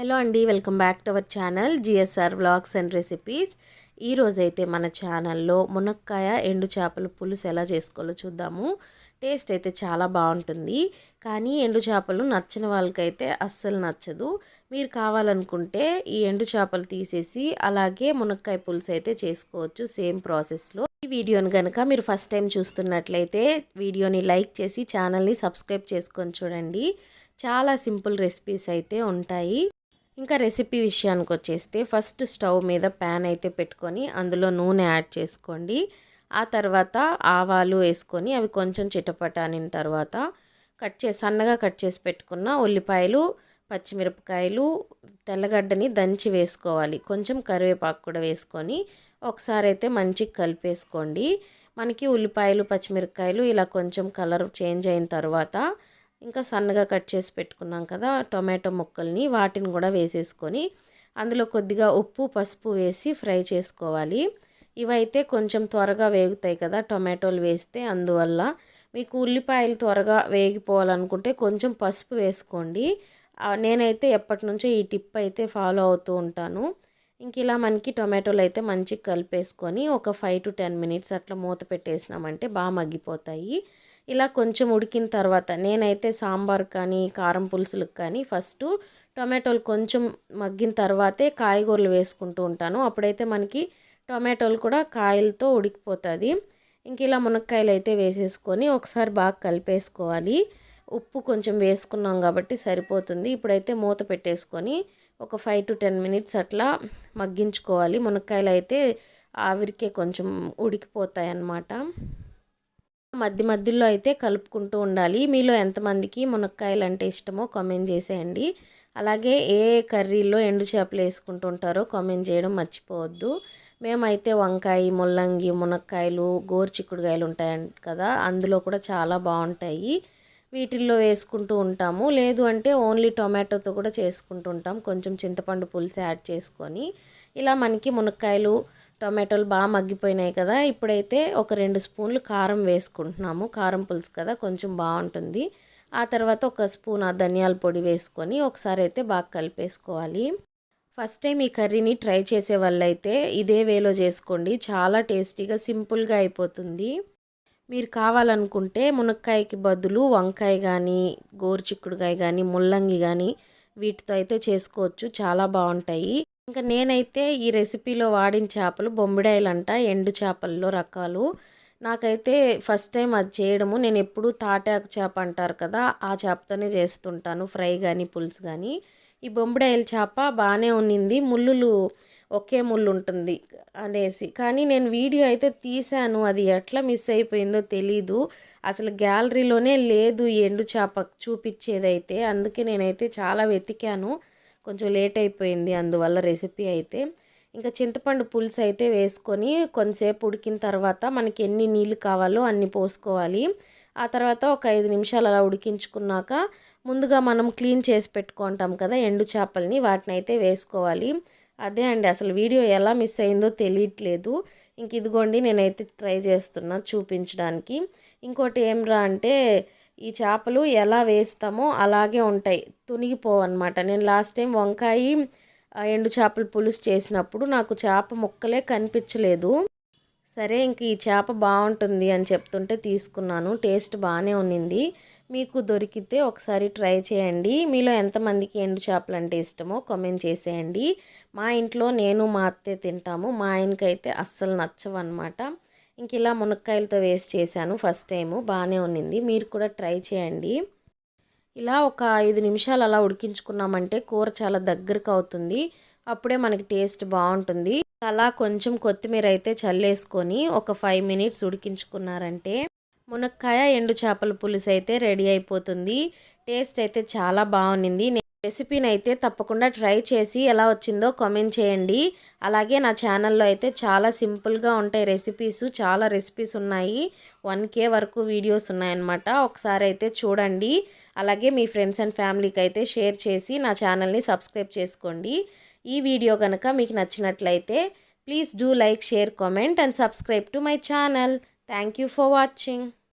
Hello అండి welcome back to our channel GSR blogs and recipes. ఈరోజైతే మన ఛానల్లో మునక్కాయ ఎండు చేపల పులుసు ఎలా చేసుకోవాలో చూద్దాము. టేస్ట్ అయితే చాలా బాగుంటుంది కానీ ఎండు చేపలు నచ్చిన వాళ్ళకైతే అస్సలు నచ్చదు. మీరు కావాలనుకుంటే ఈ ఎండు చేపలు తీసేసి అలాగే మునక్కాయ పులుసు అయితే చేసుకోవచ్చు సేమ్ ప్రాసెస్లో. ఈ వీడియోని కనుక మీరు ఫస్ట్ టైం చూస్తున్నట్లయితే వీడియోని లైక్ చేసి ఛానల్ని సబ్స్క్రైబ్ చేసుకొని చూడండి. చాలా సింపుల్ రెసిపీస్ అయితే ఉంటాయి. ఇంకా రెసిపీ విషయానికి వచ్చేస్తే ఫస్ట్ స్టవ్ మీద ప్యాన్ అయితే పెట్టుకొని అందులో నూనె యాడ్ చేసుకోండి. ఆ తర్వాత ఆవాలు వేసుకొని అవి కొంచెం చిటపటానిన తర్వాత కట్ చేసి సన్నగా కట్ చేసి పెట్టుకున్న ఉల్లిపాయలు పచ్చిమిరపకాయలు తెల్లగడ్డని దంచి వేసుకోవాలి. కొంచెం కరివేపాకు కూడా వేసుకొని ఒకసారి అయితే మంచిగా కలిపేసుకోండి. మనకి ఉల్లిపాయలు పచ్చిమిరపకాయలు ఇలా కొంచెం కలర్ చేంజ్ అయిన తర్వాత ఇంకా సన్నగా కట్ చేసి పెట్టుకున్నాం కదా టొమాటో ముక్కల్ని వాటిని కూడా వేసేసుకొని అందులో కొద్దిగా ఉప్పు పసుపు వేసి ఫ్రై చేసుకోవాలి. ఇవైతే కొంచెం త్వరగా వేగుతాయి కదా టొమాటోలు వేస్తే. అందువల్ల మీకు ఉల్లిపాయలు త్వరగా వేగిపోవాలనుకుంటే కొంచెం పసుపు వేసుకోండి. నేనైతే ఎప్పటి నుంచో ఈ టిప్ అయితే ఫాలో అవుతూ ఉంటాను. ఇంక ఇలా మనకి టొమాటోలు అయితే మంచిగా కలిపేసుకొని ఒక ఫైవ్ టు టెన్ మినిట్స్ అట్లా మూత పెట్టేసినామంటే బాగా మగ్గిపోతాయి. ఇలా కొంచెం ఉడికిన తర్వాత నేనైతే సాంబార్ కానీ కారం పులుసులకు కానీ ఫస్ట్ టొమాటోలు కొంచెం మగ్గిన తర్వాతే కాయగూరలు వేసుకుంటూ ఉంటాను. అప్పుడైతే మనకి టొమాటోలు కూడా కాయలతో ఉడికిపోతుంది. ఇంక ఇలా మునక్కాయలు అయితే వేసేసుకొని ఒకసారి బాగా కలిపేసుకోవాలి. ఉప్పు కొంచెం వేసుకున్నాం కాబట్టి సరిపోతుంది. ఇప్పుడైతే మూత పెట్టేసుకొని ఒక ఫైవ్ టు టెన్ మినిట్స్ అట్లా మగ్గించుకోవాలి. మునక్కాయలు అయితే ఆవిరికే కొంచెం ఉడికిపోతాయి అన్నమాట మధ్య మధ్యలో అయితే కలుపుకుంటూ ఉండాలి. మీలో ఎంతమందికి మునక్కాయలు అంటే ఇష్టమో కామెంట్ చేసేయండి. అలాగే ఏ కర్రీలో ఎండు చేపలు వేసుకుంటూ ఉంటారో కామెంట్ చేయడం మర్చిపోవద్దు. మేమైతే వంకాయ ముల్లంగి మునక్కాయలు గోరుచిక్కుడుకాయలు ఉంటాయి కదా అందులో కూడా చాలా బాగుంటాయి. వీటిల్లో వేసుకుంటూ ఉంటాము. లేదు అంటే ఓన్లీ టొమాటోతో కూడా చేసుకుంటూ ఉంటాం. కొంచెం చింతపండు పులుసు యాడ్ చేసుకొని. ఇలా మనకి మునక్కాయలు టొమాటోలు బాగా మగ్గిపోయినాయి కదా. ఇప్పుడైతే ఒక రెండు స్పూన్లు కారం వేసుకుంటున్నాము. కారం పులుసు కదా కొంచెం బాగుంటుంది. ఆ తర్వాత ఒక స్పూన్ ఆ ధనియాల పొడి వేసుకొని ఒకసారి అయితే బాగా కలిపేసుకోవాలి. ఫస్ట్ టైం ఈ కర్రీని ట్రై చేసే వాళ్ళైతే ఇదే వేలో చేసుకోండి. చాలా టేస్టీగా సింపుల్గా అయిపోతుంది. మీరు కావాలనుకుంటే మునక్కాయకి బదులు వంకాయ కానీ గోరుచిక్కుడుకాయ కానీ ముల్లంగి కానీ వీటితో అయితే చేసుకోవచ్చు. చాలా బాగుంటాయి. ఇంకా నేనైతే ఈ రెసిపీలో వాడిన చేపలు బొమ్మిడాయలు అంట ఎండు చేపల్లో రకాలు. నాకైతే ఫస్ట్ టైం అది చేయడము. నేను ఎప్పుడూ తాటాకు చేప అంటారు కదా ఆ చేపతోనే చేస్తుంటాను ఫ్రై కానీ పులుసు కానీ ఈ బొమ్మిడాయల చేప బాగానే ఉన్నింది. ముళ్ళులు ఒకే ముళ్ళు ఉంటుంది అనేసి. కానీ నేను వీడియో అయితే తీశాను. అది ఎట్లా మిస్ అయిపోయిందో తెలీదు. అసలు గ్యాలరీలోనే లేదు ఎండు చేప చూపించేదైతే. అందుకే నేనైతే చాలా వెతికాను. కొంచెం లేట్ అయిపోయింది అందువల్ల రెసిపీ అయితే. ఇంకా చింతపండు పులుసు అయితే వేసుకొని కొంతసేపు ఉడికిన తర్వాత మనకి ఎన్ని నీళ్ళు కావాలో అన్ని పోసుకోవాలి. ఆ తర్వాత ఒక ఐదు నిమిషాలు అలా ఉడికించుకున్నాక ముందుగా మనం క్లీన్ చేసి పెట్టుకుంటాం కదా ఎండు చేపల్ని వాటిని అయితే వేసుకోవాలి. అదే అండి అసలు వీడియో ఎలా మిస్ అయిందో తెలియట్లేదు. ఇంక ఇదిగోండి నేనైతే ట్రై చేస్తున్నా చూపించడానికి. ఇంకోటి ఏమ్రా అంటే ఈ చేపలు ఎలా వేస్తామో అలాగే ఉంటాయి తునిగిపోవన్నమాట. నేను లాస్ట్ టైం వంకాయ ఎండు చేపలు పులుసు చేసినప్పుడు నాకు చేప ముక్కలే కనిపించలేదు. సరే ఇంక ఈ చేప బాగుంటుంది అని చెప్తుంటే తీసుకున్నాను టేస్ట్ బాగానే ఉన్నింది. మీకు దొరికితే ఒకసారి ట్రై చేయండి. మీలో ఎంతమందికి ఎండు చేపలు అంటే ఇష్టమో కామెంట్ చేసేయండి. మా ఇంట్లో నేను మా అత్తే తింటాము. మా ఆయనకైతే అస్సలు నచ్చవన్నమాట. ఇంక ఇలా మునక్కాయలతో వేస్ట్ చేశాను ఫస్ట్ టైము బాగానే ఉన్నింది. మీరు కూడా ట్రై చేయండి. ఇలా ఒక ఐదు నిమిషాలు అలా ఉడికించుకున్నామంటే కూర చాలా దగ్గరకు అవుతుంది. అప్పుడే మనకి టేస్ట్ బాగుంటుంది. అలా కొంచెం కొత్తిమీర అయితే చల్లేసుకొని ఒక ఫైవ్ మినిట్స్ ఉడికించుకున్నారంటే మునక్కాయ ఎండు చేపల పులుసు అయితే రెడీ అయిపోతుంది. టేస్ట్ అయితే చాలా బాగుంది రెసిపీని అయితే తప్పకుండా ట్రై చేసి ఎలా వచ్చిందో కామెంట్ చేయండి. అలాగే నా ఛానల్లో అయితే చాలా సింపుల్గా ఉంటాయి రెసిపీస్. చాలా రెసిపీస్ ఉన్నాయి. వన్ కే వరకు వీడియోస్ ఉన్నాయన్నమాట. ఒకసారి అయితే చూడండి. అలాగే మీ ఫ్రెండ్స్ అండ్ ఫ్యామిలీకి అయితే షేర్ చేసి నా ఛానల్ని సబ్స్క్రైబ్ చేసుకోండి. ఈ వీడియో కనుక మీకు నచ్చినట్లయితే please do like share comment and subscribe to my channel. Thank you for watching.